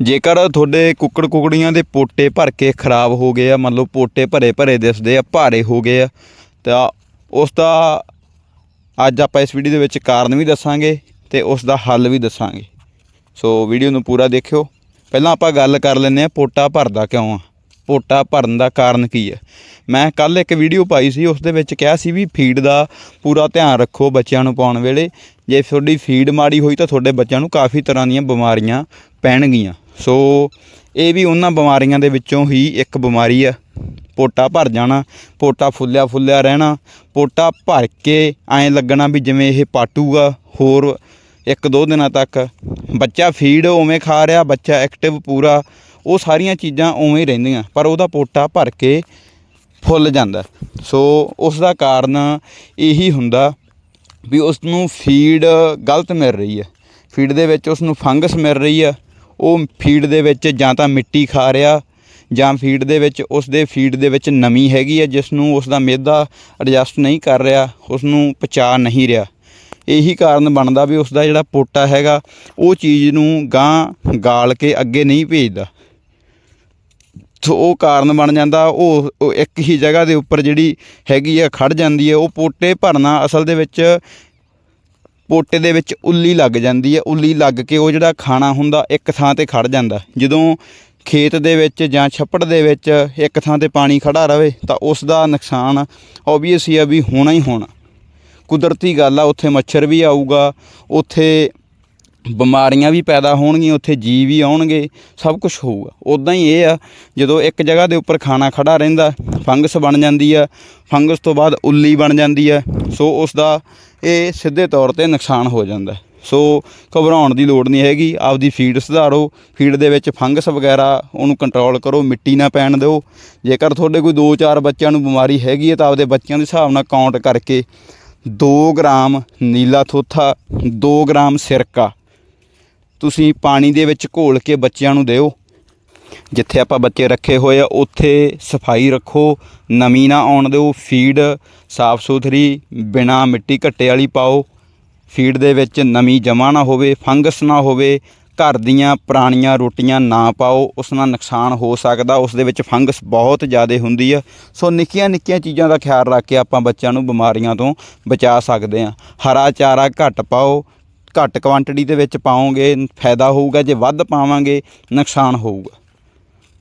ਜੇਕਰ ਤੁਹਾਡੇ ਕੁੱਕੜ ਕੁਕੜੀਆਂ ਦੇ ਪੋਟੇ ਭਰ ਕੇ ਖਰਾਬ ਹੋ ਗਏ ਆ, ਮੰਨ ਲਓ ਪੋਟੇ ਭਰੇ ਭਰੇ ਦਿਸਦੇ ਆ, ਭਾਰੇ ਹੋ ਗਏ ਆ, ਤਾਂ ਉਸ ਦਾ ਅੱਜ ਆਪਾਂ ਇਸ ਵੀਡੀਓ ਦੇ ਵਿੱਚ ਕਾਰਨ ਵੀ ਦੱਸਾਂਗੇ ਤੇ ਉਸ ਦਾ ਹੱਲ ਵੀ ਦੱਸਾਂਗੇ। ਸੋ ਵੀਡੀਓ ਨੂੰ ਪੂਰਾ ਦੇਖਿਓ। ਪਹਿਲਾਂ ਆਪਾਂ ਗੱਲ ਕਰ ਲੈਂਦੇ ਆ ਪੋਟਾ ਭਰਦਾ ਕਿਉਂ ਆ? ਪੋਟਾ ਭਰਨ ਦਾ ਕਾਰਨ ਕੀ ਹੈ ਮੈਂ ਕੱਲ ਇੱਕ ਵੀਡੀਓ ਪਾਈ ਸੀ, ਉਸ ਦੇ ਵਿੱਚ ਕਿਹਾ ਸੀ ਵੀ ਫੀਡ ਦਾ ਪੂਰਾ ਧਿਆਨ ਰੱਖੋ ਬੱਚਿਆਂ ਨੂੰ ਪਾਉਣ ਵੇਲੇ। ਜੇ ਤੁਹਾਡੀ ਫੀਡ ਮਾੜੀ ਹੋਈ ਤਾਂ ਤੁਹਾਡੇ ਬੱਚਿਆਂ ਨੂੰ ਕਾਫੀ ਤਰ੍ਹਾਂ ਦੀਆਂ ਬਿਮਾਰੀਆਂ ਪੈਣਗੀਆਂ। ਸੋ ਇਹ ਵੀ ਉਹਨਾਂ ਬਿਮਾਰੀਆਂ ਦੇ ਵਿੱਚੋਂ ਹੀ ਇੱਕ ਬਿਮਾਰੀ ਆ। ਪੋਟਾ ਭਰ ਜਾਣਾ, ਪੋਟਾ ਫੁੱਲਿਆ ਫੁੱਲਿਆ ਰਹਿਣਾ, ਪੋਟਾ ਭਰ ਕੇ ਐਂ ਲੱਗਣਾ ਵੀ ਜਿਵੇਂ ਇਹ ਪਾਟੂਗਾ ਹੋਰ ਇੱਕ ਦੋ ਦਿਨਾਂ ਤੱਕ। ਬੱਚਾ ਫੀਡ ਉਵੇਂ ਖਾ ਰਿਹਾ, ਬੱਚਾ ਐਕਟਿਵ ਪੂਰਾ, ਉਹ ਸਾਰੀਆਂ ਚੀਜ਼ਾਂ ਉਵੇਂ ਹੀ ਰਹਿੰਦੀਆਂ, ਪਰ ਉਹਦਾ ਪੋਟਾ ਭਰ ਕੇ ਫੁੱਲ ਜਾਂਦਾ। ਸੋ ਉਸ ਦਾ ਕਾਰਨ ਇਹੀ ਹੁੰਦਾ ਵੀ ਉਸ ਨੂੰ ਫੀਡ ਗਲਤ ਮਿਲ ਰਹੀ ਹੈ ਫੀਡ ਦੇ ਵਿੱਚ ਉਸ ਨੂੰ ਫੰਗਸ ਮਿਲ ਰਹੀ ਆ। ਉਹ ਫੀਡ ਦੇ ਵਿੱਚ ਜਾਂ ਤਾਂ ਮਿੱਟੀ ਖਾ ਰਿਹਾ ਜਾਂ ਫੀਡ ਦੇ ਵਿੱਚ, ਉਸ ਦੇ ਫੀਡ ਦੇ ਵਿੱਚ ਨਮੀ ਹੈਗੀ ਹੈ ਜਿਸ ਨੂੰ ਉਸ ਦਾ ਮਿਹਦਾ ਐਡਜਸਟ ਨਹੀਂ ਕਰ ਰਿਹਾ, ਉਸ ਨੂੰ ਪਚਾ ਨਹੀਂ ਰਿਹਾ। ਇਹੀ ਕਾਰਨ ਬਣਦਾ ਵੀ ਉਸ ਦਾ ਜਿਹੜਾ ਪੋਟਾ ਹੈਗਾ, ਉਹ ਚੀਜ਼ ਨੂੰ ਗਾਂ ਗਾਲ ਕੇ ਅੱਗੇ ਨਹੀਂ ਭੇਜਦਾ। ਸੋ ਉਹ ਕਾਰਨ ਬਣ ਜਾਂਦਾ, ਉਹ ਇੱਕ ਹੀ ਜਗ੍ਹਾ ਦੇ ਉੱਪਰ ਜਿਹੜੀ ਹੈਗੀ ਆ ਖੜ ਜਾਂਦੀ ਹੈ, ਉਹ ਪੋਟੇ ਭਰਨਾ ਅਸਲ ਦੇ ਵਿੱਚ ਪੋਟੇ ਦੇ ਵਿੱਚ ਉੱਲੀ ਲੱਗ ਜਾਂਦੀ ਹੈ, ਉੱਲੀ ਲੱਗ ਕੇ ਉਹ ਜਿਹੜਾ ਖਾਣਾ ਹੁੰਦਾ ਇੱਕ ਥਾਂ ਤੇ ਖੜ ਜਾਂਦਾ ਜਦੋਂ ਖੇਤ ਦੇ ਵਿੱਚ ਜਾਂ ਛੱਪੜ ਦੇ ਵਿੱਚ ਇੱਕ ਥਾਂ ਤੇ ਪਾਣੀ ਖੜਾ ਰਵੇ ਤਾਂ ਉਸ ਦਾ ਨੁਕਸਾਨ ਓਬਵੀਅਸ ਹੀ ਆ ਵੀ ਹੋਣਾ ਹੀ ਹੋਣਾ। ਕੁਦਰਤੀ ਗੱਲ ਆ, ਉੱਥੇ ਮੱਛਰ ਵੀ ਆਊਗਾ, ਉੱਥੇ ਬਿਮਾਰੀਆਂ ਵੀ ਪੈਦਾ ਹੋਣਗੀਆਂ, ਉੱਥੇ ਜੀਵ ਵੀ ਆਉਣਗੇ, ਸਭ ਕੁਝ ਹੋਊਗਾ। ਉਦਾਂ ਹੀ ਇਹ ਆ, ਜਦੋਂ ਇੱਕ ਜਗ੍ਹਾ ਦੇ ਉੱਪਰ ਖਾਣਾ ਖੜਾ ਰਹਿੰਦਾ, ਫੰਗਸ ਬਣ ਜਾਂਦੀ ਆ, ਫੰਗਸ ਤੋਂ ਬਾਅਦ ਉੱਲੀ ਬਣ ਜਾਂਦੀ ਆ, ਸੋ ਉਸ ਦਾ ਇਹ ਸਿੱਧੇ ਤੌਰ ਤੇ ਨੁਕਸਾਨ ਹੋ ਜਾਂਦਾ। ਸੋ ਘਬਰਾਉਣ ਦੀ ਲੋੜ ਨਹੀਂ ਹੈਗੀ, ਆਪਦੀ ਫੀਡ ਸੁਧਾਰੋ, ਫੀਡ ਦੇ ਵਿੱਚ ਫੰਗਸ ਵਗੈਰਾ ਉਹਨੂੰ ਕੰਟਰੋਲ ਕਰੋ, ਮਿੱਟੀ ਨਾ ਪੈਣ ਦਿਓ। ਜੇਕਰ ਤੁਹਾਡੇ ਕੋਈ 2-4 ਬੱਚਿਆਂ ਨੂੰ ਬਿਮਾਰੀ ਹੈਗੀ ਹੈ ਤਾਂ ਆਪਦੇ ਬੱਚਿਆਂ ਦੇ ਹਿਸਾਬ ਨਾਲ ਕਾਊਂਟ ਕਰਕੇ 2 ਗ੍ਰਾਮ ਨੀਲਾ ਥੋਥਾ 2 ਗ੍ਰਾਮ ਸਿਰਕਾ ਤੁਸੀਂ ਪਾਣੀ ਦੇ ਵਿੱਚ ਘੋਲ ਕੇ ਬੱਚਿਆਂ ਨੂੰ ਦਿਓ। ਜਿੱਥੇ ਆਪਾਂ ਬੱਚੇ ਰੱਖੇ ਹੋਏ ਆ, ਉੱਥੇ ਸਫ਼ਾਈ ਰੱਖੋ, ਨਮੀ ਨਾ ਆਉਣ ਦਿਓ। ਫੀਡ ਸਾਫ਼ ਸੁਥਰੀ ਬਿਨਾ ਮਿੱਟੀ ਘੱਟੇ ਵਾਲੀ ਪਾਓ। ਫੀਡ ਦੇ ਵਿੱਚ ਨਮੀ ਜਮਾ ਨਾ ਹੋਵੇ, ਫੰਗਸ ਨਾ ਹੋਵੇ, ਘਰ ਦੀਆਂ ਪੁਰਾਣੀਆਂ ਰੋਟੀਆਂ ਨਾ ਪਾਓ, ਉਸ ਨਾਲ ਨੁਕਸਾਨ ਹੋ ਸਕਦਾ। ਉਸ ਦੇ ਵਿੱਚ ਫੰਗਸ ਬਹੁਤ ਜ਼ਿਆਦਾ ਹੁੰਦੀ ਆ। ਸੋ ਨਿੱਕੀਆਂ ਨਿੱਕੀਆਂ ਚੀਜ਼ਾਂ ਦਾ ਖਿਆਲ ਰੱਖ ਕੇ ਆਪਾਂ ਬੱਚਿਆਂ ਨੂੰ ਬਿਮਾਰੀਆਂ ਤੋਂ ਬਚਾ ਸਕਦੇ ਹਾਂ ਹਰਾ ਚਾਰਾ ਘੱਟ ਪਾਓ ਘੱਟ ਕੁਆਂਟੀਟੀ ਦੇ ਵਿੱਚ ਪਾਓਗੇ, ਫਾਇਦਾ ਹੋਊਗਾ, ਜੇ ਵੱਧ ਪਾਵਾਂਗੇ, ਨੁਕਸਾਨ ਹੋਊਗਾ।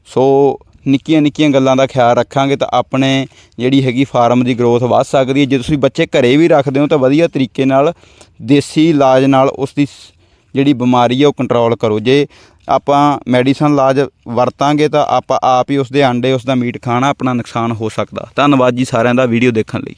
ਸੋ ਨਿੱਕੀਆਂ ਨਿੱਕੀਆਂ ਗੱਲਾਂ ਦਾ ਖਿਆਲ ਰੱਖਾਂਗੇ ਤਾਂ ਆਪਣੇ ਜਿਹੜੀ ਹੈਗੀ ਫਾਰਮ ਦੀ ਗਰੋਥ ਵੱਧ ਸਕਦੀ ਹੈ। ਜੇ ਤੁਸੀਂ ਬੱਚੇ ਘਰੇ ਵੀ ਰੱਖਦੇ ਹੋ ਤਾਂ ਵਧੀਆ ਤਰੀਕੇ ਨਾਲ ਦੇਸੀ ਇਲਾਜ ਨਾਲ ਉਸ ਦੀ ਜਿਹੜੀ ਬਿਮਾਰੀ ਹੈ ਉਹ ਕੰਟਰੋਲ ਕਰੋ। ਜੇ ਆਪਾਂ ਮੈਡੀਸਨ ਇਲਾਜ ਵਰਤਾਂਗੇ ਤਾਂ ਆਪਾਂ ਆਪ ਹੀ ਉਸ ਦੇ ਆਂਡੇ ਉਸ ਦਾ ਮੀਟ ਖਾਣਾ ਆਪਣਾ ਨੁਕਸਾਨ ਹੋ ਸਕਦਾ। ਧੰਨਵਾਦ ਜੀ ਸਾਰਿਆਂ ਦਾ ਵੀਡੀਓ ਦੇਖਣ ਲਈ।